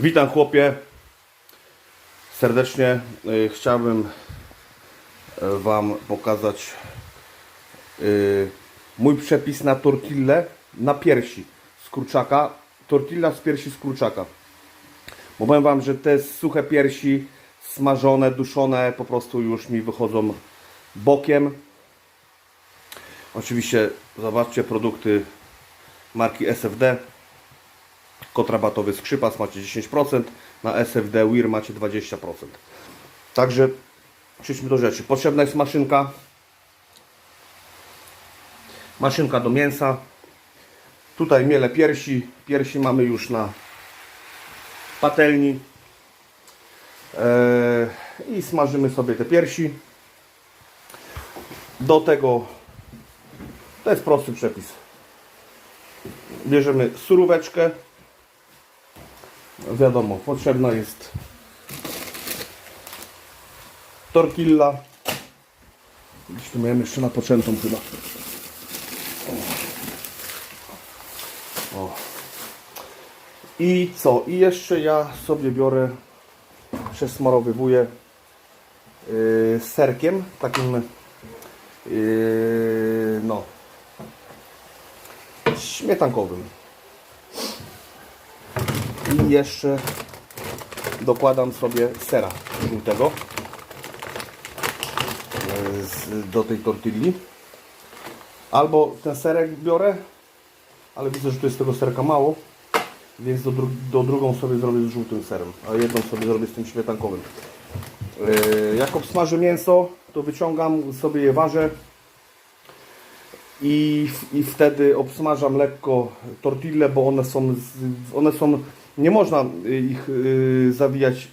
Witam chłopie. Serdecznie y, chciałbym y, Wam pokazać y, mój przepis na tortillę na piersi z kurczaka. Tortilla z piersi z kurczaka. Powiem Wam, że te suche piersi smażone, duszone po prostu już mi wychodzą bokiem. Oczywiście zobaczcie produkty marki SFD. Kod rabatowy Skrzypas macie 10%, na SFD WIR macie 20%. Także przejdźmy do rzeczy. Potrzebna jest maszynka. Maszynka do mięsa. Tutaj miele piersi. Piersi mamy już na patelni. Eee, I smażymy sobie te piersi. Do tego to jest prosty przepis. Bierzemy suróweczkę. Wiadomo, potrzebna jest tortilla. Gdzieś tu miałem jeszcze napoczętą chyba. O. I co? I jeszcze ja sobie biorę, przesmarowywuję yy, serkiem, takim yy, no śmietankowym. I jeszcze dokładam sobie sera żółtego e, do tej tortilli. Albo ten serek biorę, ale widzę, że tu jest tego serka mało, więc do, dru do drugą sobie zrobię z żółtym serem, a jedną sobie zrobię z tym śmietankowym. E, jak obsmażę mięso, to wyciągam sobie je ważę i, i wtedy obsmażam lekko tortille, bo one są, one są nie można ich y, zawijać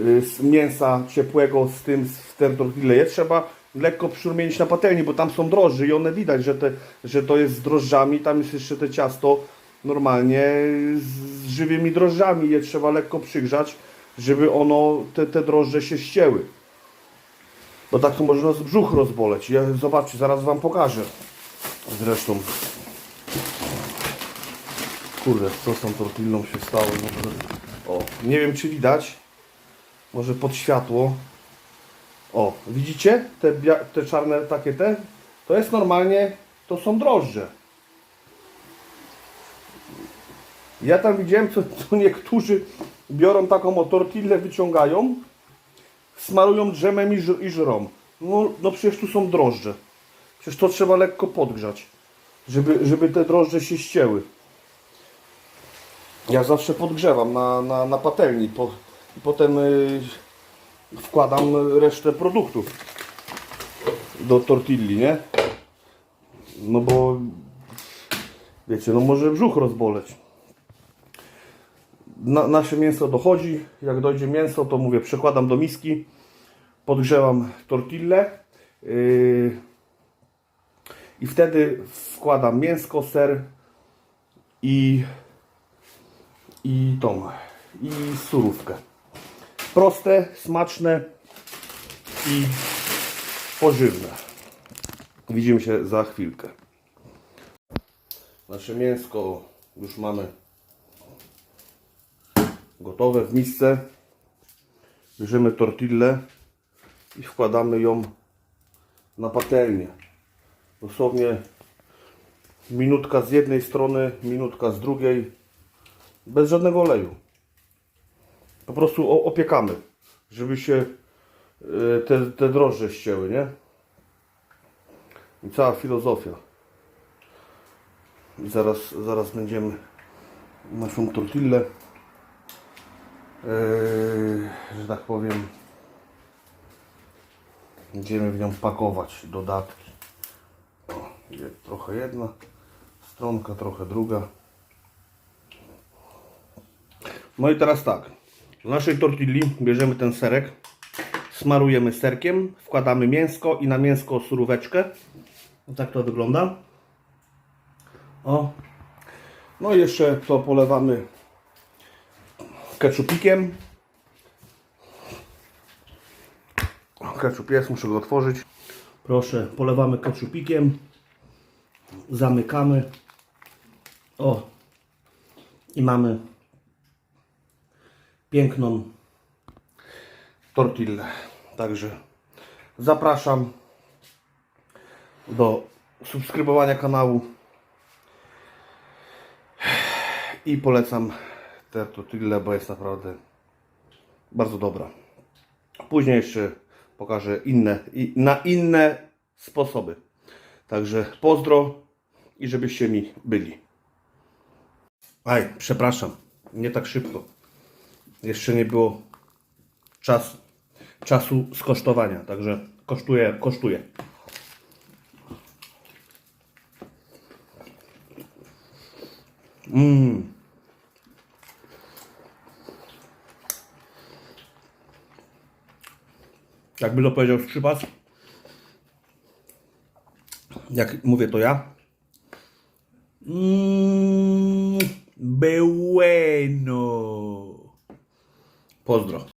y, z mięsa ciepłego z tym w tę tortillę. Je trzeba lekko przyrumienić na patelni, bo tam są drożdże i one widać, że, te, że to jest z drożdżami. Tam jest jeszcze te ciasto normalnie z żywymi drożdżami. Je trzeba lekko przygrzać, żeby ono, te, te drożdże się ścięły. Bo tak to może nas brzuch rozboleć. Ja, zobaczcie, zaraz Wam pokażę. Zresztą. Kurde, co z tą tortillą się stało? Może... O, nie wiem czy widać. Może pod światło. O, widzicie? Te, te czarne takie te? To jest normalnie, to są drożdże. Ja tam widziałem, co, co niektórzy biorą taką o tortillę, wyciągają, smarują drzemem i, ż- i żrą. No, no przecież tu są drożdże. Przecież to trzeba lekko podgrzać, żeby, żeby te drożdże się ścięły. Ja zawsze podgrzewam na, na, na patelni. Po, potem y, wkładam resztę produktów do tortilli, nie? No bo wiecie, no może brzuch rozboleć. Na, nasze mięso dochodzi. Jak dojdzie mięso, to mówię, przekładam do miski, podgrzewam tortillę yy, i wtedy wkładam mięsko, ser i i tą i surówkę. Proste, smaczne i pożywne. Widzimy się za chwilkę. Nasze mięsko już mamy gotowe w misce. Bierzemy tortillę i wkładamy ją na patelnię. Dosłownie minutka z jednej strony, minutka z drugiej bez żadnego oleju. Po prostu opiekamy, żeby się y, te, te drożdże ścięły, nie? I cała filozofia. I zaraz, zaraz będziemy naszą tortillę, yy, że tak powiem, będziemy w nią pakować dodatki. O, trochę jedna stronka, trochę druga. No i teraz tak. Do naszej tortilli bierzemy ten serek, smarujemy serkiem, wkładamy mięsko i na mięsko suróweczkę. No tak to wygląda. O. No i jeszcze to polewamy keczupikiem. Keczup jest, muszę go otworzyć. Proszę, polewamy keczupikiem. Zamykamy. O. I mamy piękną tortillę. Także zapraszam do subskrybowania kanału i polecam tę tortillę, bo jest naprawdę bardzo dobra. Później jeszcze pokażę inne, na inne sposoby. Także pozdro i żebyście mi byli. Aj, przepraszam, nie tak szybko. Jeszcze nie było czas, czasu skosztowania, także kosztuje, kosztuje. Mmm. Jakby to powiedział Skrzypac, jak mówię to ja. Mmm, Pozdro.